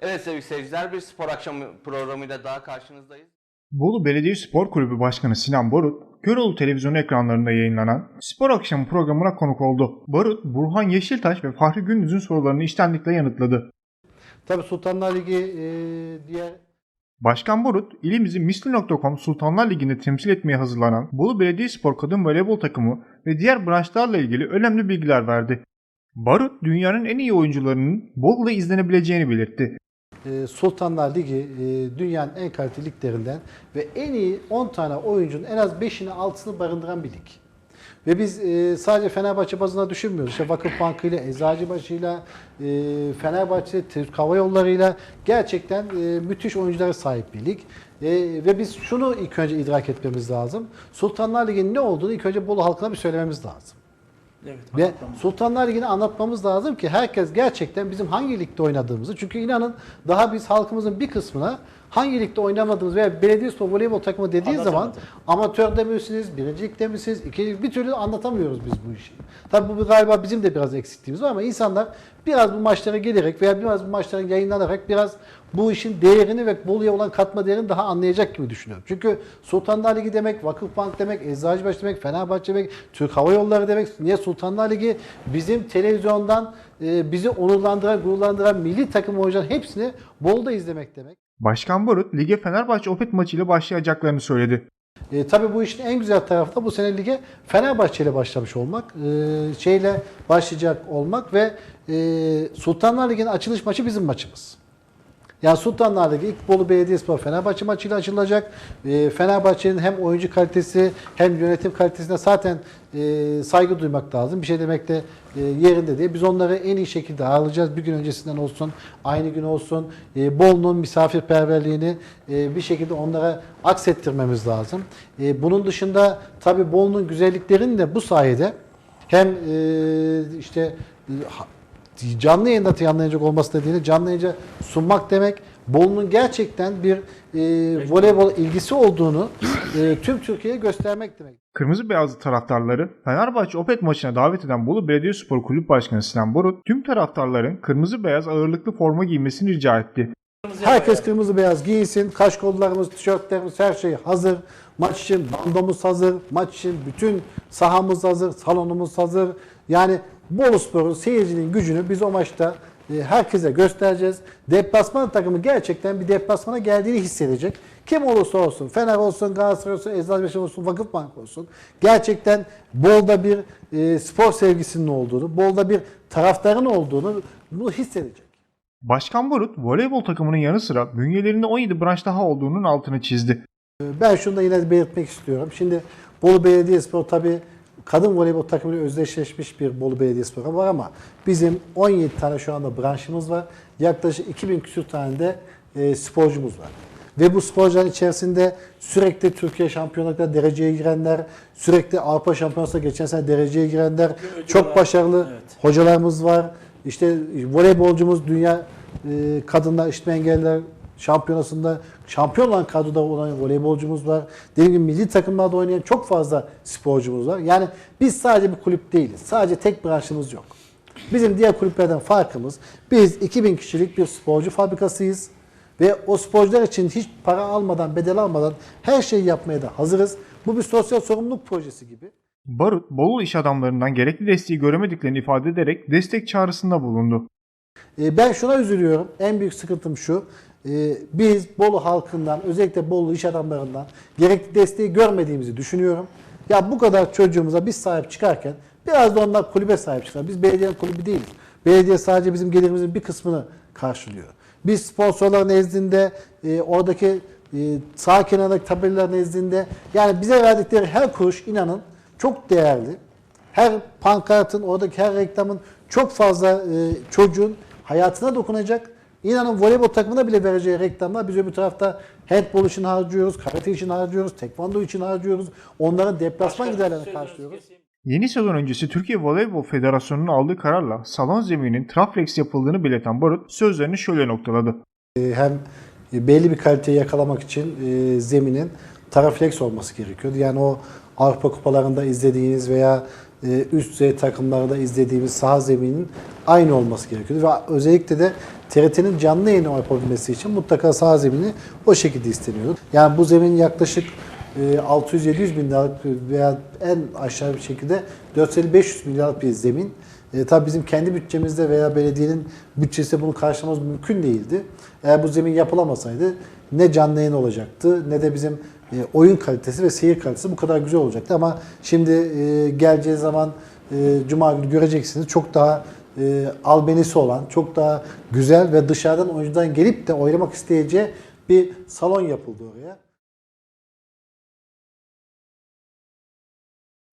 Evet sevgili seyirciler bir spor akşamı programıyla daha karşınızdayız. Bolu Belediye Spor Kulübü Başkanı Sinan Barut, Köroğlu televizyon ekranlarında yayınlanan Spor Akşamı programına konuk oldu. Barut, Burhan Yeşiltaş ve Fahri Gündüz'ün sorularını içtenlikle yanıtladı. Tabii Sultanlar Ligi e, diğer Başkan Barut, ilimizi Misli.com Sultanlar Ligi'nde temsil etmeye hazırlanan Bolu Belediyespor Kadın Voleybol takımı ve diğer branşlarla ilgili önemli bilgiler verdi. Barut, dünyanın en iyi oyuncularının Bolu'da izlenebileceğini belirtti. E, Sultanlar Ligi e, dünyanın en kaliteli liglerinden ve en iyi 10 tane oyuncunun en az 5'ini 6'sını barındıran bir lig. Ve biz e, sadece Fenerbahçe bazına düşünmüyoruz. İşte Vakıfbankı ile, Eczacıbaşı ile, Fenerbahçe, Türk Hava Yolları ile gerçekten müthiş oyunculara sahip bir lig. Ve biz şunu ilk önce idrak etmemiz lazım. Sultanlar Ligi'nin ne olduğunu ilk önce Bolu halkına bir söylememiz lazım. Ve Sultanlar Ligi'ni anlatmamız lazım ki herkes gerçekten bizim hangi ligde oynadığımızı. Çünkü inanın daha biz halkımızın bir kısmına hangi ligde oynamadığımız veya belediyespor voleybol takımı dediği zaman amatörde misiniz, birinci ligde misiniz, ikinci bir türlü anlatamıyoruz biz bu işi. Tabii bu galiba bizim de biraz eksikliğimiz var ama insanlar biraz bu maçlara gelerek veya biraz bu maçların yayınlanarak biraz bu işin değerini ve Bolu'ya olan katma değerini daha anlayacak gibi düşünüyorum. Çünkü Sultanlar Ligi demek, Vakıfbank demek, Eczacıbaşı demek, Fenerbahçe demek, Türk Hava Yolları demek. Niye Sultanlar Ligi? Bizim televizyondan e, bizi onurlandıran, gururlandıran milli takım oyuncuların hepsini Bolu'da izlemek demek. Başkan Barut, lige Fenerbahçe Opet maçıyla başlayacaklarını söyledi. E, tabii bu işin en güzel tarafı da bu sene lige Fenerbahçe ile başlamış olmak, e, şeyle başlayacak olmak ve e, Sultanlar Ligi'nin açılış maçı bizim maçımız. Yani Sultanlar Ligi ilk Bolu Belediyespor Fenerbahçe maçıyla açılacak. E, Fenerbahçe'nin hem oyuncu kalitesi hem yönetim kalitesine zaten e, saygı duymak lazım. Bir şey demek de e, yerinde değil. Biz onları en iyi şekilde ağırlayacağız. Bir gün öncesinden olsun, aynı gün olsun. E, Bolu'nun misafirperverliğini e, bir şekilde onlara aksettirmemiz lazım. Bunun dışında tabii Bolu'nun güzelliklerini de bu sayede hem işte canlı yayında yayınlanacak olması nedeniyle canlı yayınca sunmak demek Bolu'nun gerçekten bir e, voleybol ilgisi olduğunu e, tüm Türkiye'ye göstermek demek. Kırmızı beyazlı taraftarları Fenerbahçe Opet maçına davet eden Bolu Belediyespor Kulüp Başkanı Sinan Borut, tüm taraftarların kırmızı beyaz ağırlıklı forma giymesini rica etti. Herkes kırmızı beyaz giysin. Kaşkollarımız, tişörtlerimiz her şey hazır. Maç için bandomuz hazır. Maç için bütün sahamız hazır. Salonumuz hazır. Yani Bolu Spor'un seyircinin gücünü biz o maçta e, herkese göstereceğiz. Deplasman takımı gerçekten bir deplasmana geldiğini hissedecek. Kim olursa olsun, Fener olsun, Galatasaray olsun, Eczacıbaşı olsun, Vakıfbank olsun. Gerçekten Bol'da bir e, spor sevgisinin olduğunu, Bol'da bir taraftarın olduğunu bunu hissedecek. Başkan Borut, voleybol takımının yanı sıra bünyelerinde 17 branş daha olduğunun altını çizdi. Ben şunu da yine belirtmek istiyorum. Şimdi Bolu Belediyespor tabii kadın voleybol takımıyla özdeşleşmiş bir Bolu Belediyespor var ama bizim 17 tane şu anda branşımız var. Yaklaşık 2000 küsür tane de e, sporcumuz var. Ve bu sporcuların içerisinde sürekli Türkiye şampiyonluklarına dereceye girenler, sürekli Avrupa şampiyonasına geçen sene dereceye girenler, çok başarılı hocalarımız var. İşte voleybolcumuz dünya e, kadınlar işitme engelliler şampiyonasında şampiyon olan kadroda olan voleybolcumuz var. Dediğim gibi milli takımlarda oynayan çok fazla sporcumuz var. Yani biz sadece bir kulüp değiliz. Sadece tek branşımız yok. Bizim diğer kulüplerden farkımız biz 2000 kişilik bir sporcu fabrikasıyız. Ve o sporcular için hiç para almadan, bedel almadan her şeyi yapmaya da hazırız. Bu bir sosyal sorumluluk projesi gibi. Barut, Bolu iş adamlarından gerekli desteği göremediklerini ifade ederek destek çağrısında bulundu. E, Ben şuna üzülüyorum. En büyük sıkıntım şu. E, Biz Bolu halkından, özellikle Bolu iş adamlarından gerekli desteği görmediğimizi düşünüyorum. Ya bu kadar çocuğumuza biz sahip çıkarken biraz da onlar kulübe sahip çıkar. Biz belediyenin kulübü değiliz. Belediye sadece bizim gelirimizin bir kısmını karşılıyor. Biz sponsorlar nezdinde, e, oradaki e, sağ kenardaki tabelalar nezdinde yani bize verdikleri her kuruş inanın çok değerli. Her pankartın, oradaki her reklamın çok fazla e, çocuğun hayatına dokunacak. İnanın voleybol takımına bile vereceği reklamlar biz öbür tarafta handball için harcıyoruz, karate için harcıyoruz, tekvando için harcıyoruz. Onların deplasman giderlerini karşılıyoruz. Yeni sezon öncesi Türkiye Voleybol Federasyonu'nun aldığı kararla salon zemininin Traflex yapıldığını belirten Barut sözlerini şöyle noktaladı. E, hem belli bir kaliteyi yakalamak için e, zeminin taraflex olması gerekiyordu. Yani o Avrupa kupalarında izlediğiniz veya üst düzey takımlarda izlediğimiz saha zemininin aynı olması gerekiyordu. Ve özellikle de TRT'nin canlı yayını yapabilmesi için mutlaka saha zemini o şekilde isteniyordu. Yani bu zemin yaklaşık e, 600-700 bin liralık veya en aşağı bir şekilde 450-500 bin liralık bir zemin. E, tabii bizim kendi bütçemizde veya belediyenin bütçesi bunu karşılamamız mümkün değildi. Eğer bu zemin yapılamasaydı ne canlı yayın olacaktı ne de bizim e, oyun kalitesi ve seyir kalitesi bu kadar güzel olacaktı. Ama şimdi e, geleceği zaman e, Cuma günü göreceksiniz çok daha e, albenisi olan, çok daha güzel ve dışarıdan oyuncudan gelip de oynamak isteyeceği bir salon yapıldı oraya.